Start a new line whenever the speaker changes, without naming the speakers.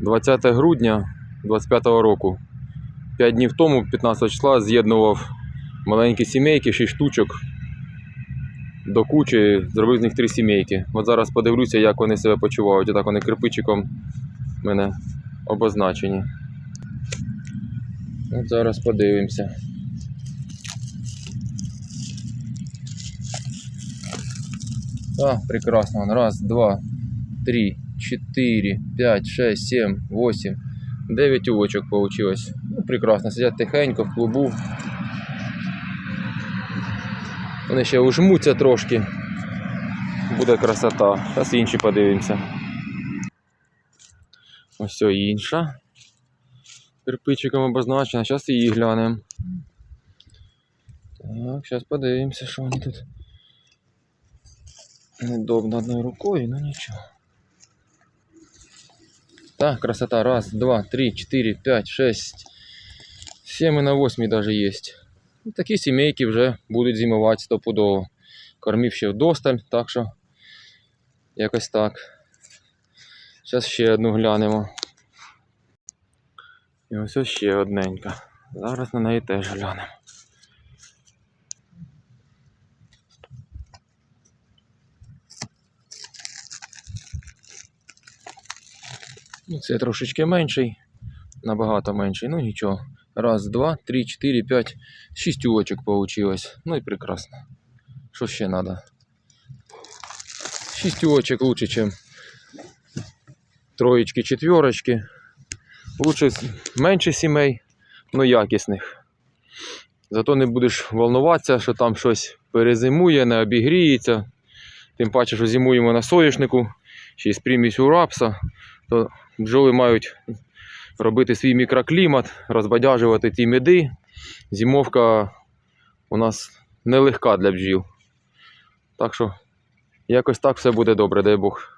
20 грудня 25 року. 5 днів тому, 15 числа, з'єднував маленькі сімейки, 6 штучок до кучі, зробив з них 3 сімейки. От зараз подивлюся, як вони себе почувають. Отак вони кирпичиком в мене обозначені. От зараз подивимося. А, прекрасно. Раз, два, три, четыре, пять, шесть, семь, восемь. Дев'ять улочок получилось. Ну, прекрасно. Сидять тихенько в клубу. Вони ще ужмуться трошки. Буде красота. Зараз інші подивимося. Ось о, інша. Кирпичиком обозначена. Зараз її глянемо. Так, зараз подивимося, що вони тут. Неудобно одной рукой, но ничего. Так, красота. Раз, два, три, четыре, пять, шесть, семь и на восьми даже есть. Ну, Такі сімейки вже будуть зимувати стопудово. Кормів ще вдосталь, так що якось так. Зараз ще одну глянемо. І ось ще одненька. Зараз на неї теж глянемо. Це трошечки менший, набагато менший, ну нічого. Раз, два, три, чотири, п'ять, шість улочок получилось. Ну і прекрасно. Що ще треба? Шість улочок лучше, ніж троєчки, четверочки. Лучше менше сімей, но якісних. Зато не будеш волнуватися, що там щось перезимує, не обігріється. Тим паче, що зимуємо на соняшнику, ще й з примісю рапса, то бджоли мають робити свій мікроклімат, розбадяжувати ті меди. Зимовка у нас нелегка для бджіл. Так що якось так все буде добре, дай Бог.